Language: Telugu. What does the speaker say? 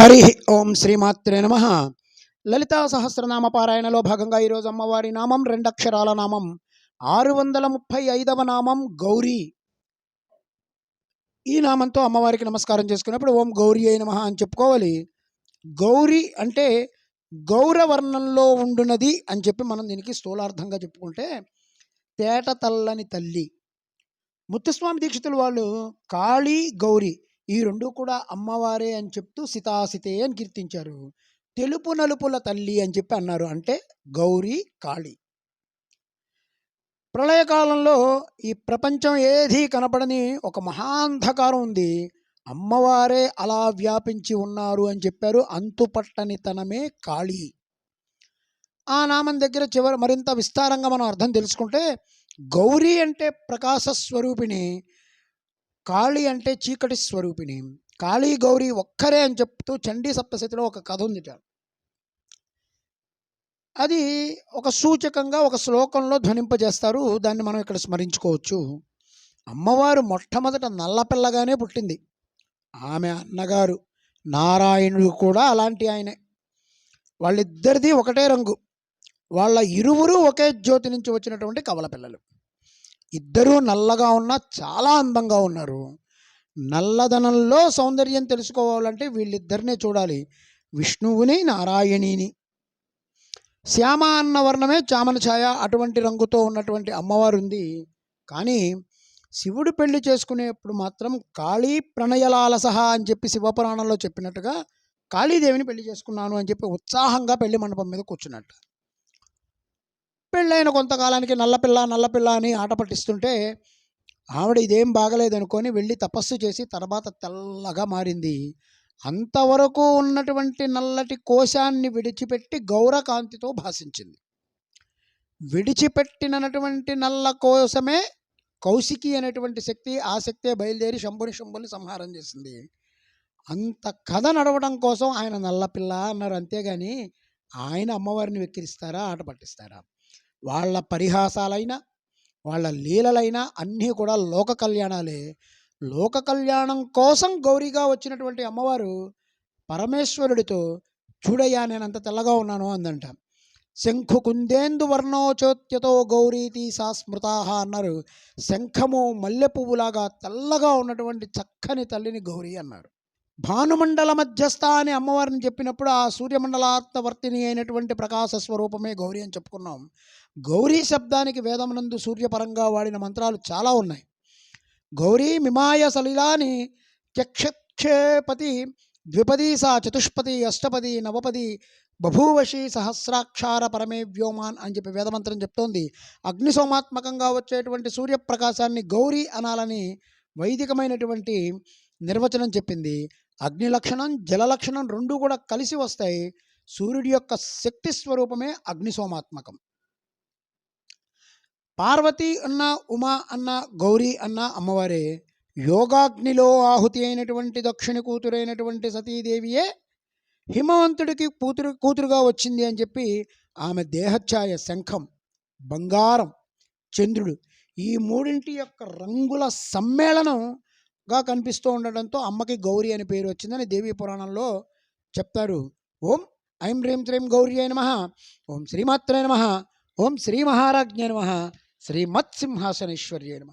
హరి ఓం శ్రీమాత్రే నమ. లలితా సహస్రనామ పారాయణలో భాగంగా ఈరోజు అమ్మవారి నామం రెండక్షరాల నామం ఆరు వందల ముప్పై ఐదవ నామం గౌరీ. ఈ నామంతో అమ్మవారికి నమస్కారం చేసుకున్నప్పుడు ఓం గౌరీ అయి నమ అని చెప్పుకోవాలి. గౌరీ అంటే గౌరవర్ణంలో ఉండునది అని చెప్పి మనం దీనికి స్థూలార్థంగా చెప్పుకుంటే తేట తల్లని తల్లి. ముత్తుస్వామి దీక్షితులు వాళ్ళు కాళీ గౌరీ. ఈ రెండు కూడా అమ్మవారే అని చెప్తూ సితాసితే అని కీర్తించారు. తెలుపు నలుపుల తల్లి అని చెప్పి అన్నారు. అంటే గౌరీ కాళి. ప్రళయకాలంలో ఈ ప్రపంచం ఏదీ కనపడని ఒక మహాంధకారం ఉంది. అమ్మవారే అలా వ్యాపించి ఉన్నారు అని చెప్పారు అంతుపట్టనితనమే కాళీ. ఆ నామం దగ్గర చివరి మరింత విస్తారంగా మనం అర్థం తెలుసుకుంటే గౌరీ అంటే ప్రకాశ స్వరూపిణి కాళీ అంటే చీకటి స్వరూపిణి. కాళీ గౌరీ ఒక్కరే అని చెప్తూ చండీ సప్తశతిలో ఒక కథ ఉందిట అది ఒక సూచకంగా ఒక శ్లోకంలో ధ్వనింపజేస్తారు. దాన్ని మనం ఇక్కడ స్మరించుకోవచ్చు. అమ్మవారు మొట్టమొదట నల్లపిల్లగానే పుట్టింది. ఆమె అన్నగారు నారాయణుడు కూడా అలాంటి ఆయనే. వాళ్ళిద్దరిది ఒకటే రంగు. వాళ్ళ ఇరువురు ఒకే జ్యోతి నుంచి వచ్చినటువంటి కవల పిల్లలు. ఇద్దరూ నల్లగా ఉన్నా చాలా అందంగా ఉన్నారు. నల్లదనంలో సౌందర్యం తెలుసుకోవాలంటే వీళ్ళిద్దరినే చూడాలి. విష్ణువుని నారాయణిని. శ్యామ అన్న వర్ణమే చామన ఛాయ అటువంటి రంగుతో ఉన్నటువంటి అమ్మవారు ఉంది కానీ శివుడు పెళ్ళి చేసుకునేప్పుడు మాత్రం కాళీ ప్రణయలాలసహ అని చెప్పి శివపురాణంలో చెప్పినట్టుగా కాళీదేవిని పెళ్ళి చేసుకున్నాను అని చెప్పి ఉత్సాహంగా పెళ్ళి మండపం మీద కూర్చున్నట్టు. పెళ్ళైన కొంతకాలానికి నల్లపిల్ల నల్లపిల్ల అని ఆట పట్టిస్తుంటే ఆవిడ ఇదేం బాగలేదనుకొని వెళ్ళి తపస్సు చేసి తర్వాత తెల్లగా మారింది. అంతవరకు ఉన్నటువంటి నల్లటి కోశాన్ని విడిచిపెట్టి గౌరకాంతితో భాషించింది. విడిచిపెట్టినటువంటి నల్ల కోసమే కౌశికి అనేటువంటి శక్తి ఆ శక్తే బయలుదేరి శంభుని శంభుని సంహారం చేసింది. అంత కథ నడవడం కోసం ఆయన నల్లపిల్ల అన్నారు అంతేగాని ఆయన అమ్మవారిని వెక్కిరిస్తారా ఆట పట్టిస్తారా? వాళ్ళ పరిహాసాలైనా వాళ్ళ లీలలైనా అన్నీ కూడా లోక కళ్యాణాలే. లోక కళ్యాణం కోసం గౌరీగా వచ్చినటువంటి అమ్మవారు పరమేశ్వరుడితో చూడయ్యా నేను అంత తెల్లగా ఉన్నాను అందంట. శంఖు కుందేందు వర్ణోచోత్యతో గౌరీతి తీసా స్మృతాహ అన్నారు. శంఖము మల్లె పువ్వులాగా తెల్లగా ఉన్నటువంటి చక్కని తల్లిని గౌరీ అన్నారు. భానుమండల మధ్యస్థ అని అమ్మవారిని చెప్పినప్పుడు ఆ సూర్యమండలార్థవర్తిని అయినటువంటి ప్రకాశ స్వరూపమే గౌరీ అని చెప్పుకున్నాం. గౌరీ శబ్దానికి వేదమునందు సూర్యపరంగా వాడిన మంత్రాలు చాలా ఉన్నాయి. గౌరీ మిమాయ సలిలాని చక్షక్షేపతి ద్విపదీ సా చతుష్పది అష్టపది నవపది బభూవశి సహస్రాక్షార పరమే వ్యోమాన్ అని చెప్పి వేదమంత్రం చెప్తోంది. అగ్నిసోమాత్మకంగా వచ్చేటువంటి సూర్యప్రకాశాన్ని గౌరీ అనాలని వైదికమైనటువంటి నిర్వచనం చెప్పింది. అగ్ని లక్షణం జల లక్షణం రెండు కూడా కలిసి వస్తాయి. సూర్యుడి యొక్క శక్తి స్వరూపమే అగ్నిసోమాత్మకం పార్వతి అన్న ఉమా అన్న గౌరీ అన్న అమ్మవారే యోగాగ్నిలో ఆహుతి అయినటువంటి దక్షిణ కూతురైనటువంటి సతీదేవియే హిమవంతుడికి కూతురు కూతురుగా వచ్చింది అని చెప్పి ఆమె దేహఛాయ శంఖం బంగారం చంద్రుడు ఈ మూడింటి యొక్క రంగుల సమ్మేళనం గా కనిపిస్తూ ఉండడంతో అమ్మకి గౌరీ అని పేరు వచ్చిందని దేవీ పురాణంలో చెప్తారు. ఓం ఐం హ్రీం శ్రీం గౌరీ అయిన మహ ఓం శ్రీమాత్రే నమ. ఓం శ్రీ మహారాజ్ఞ నమ. శ్రీమత్సింహాసనేశ్వర్య నమ.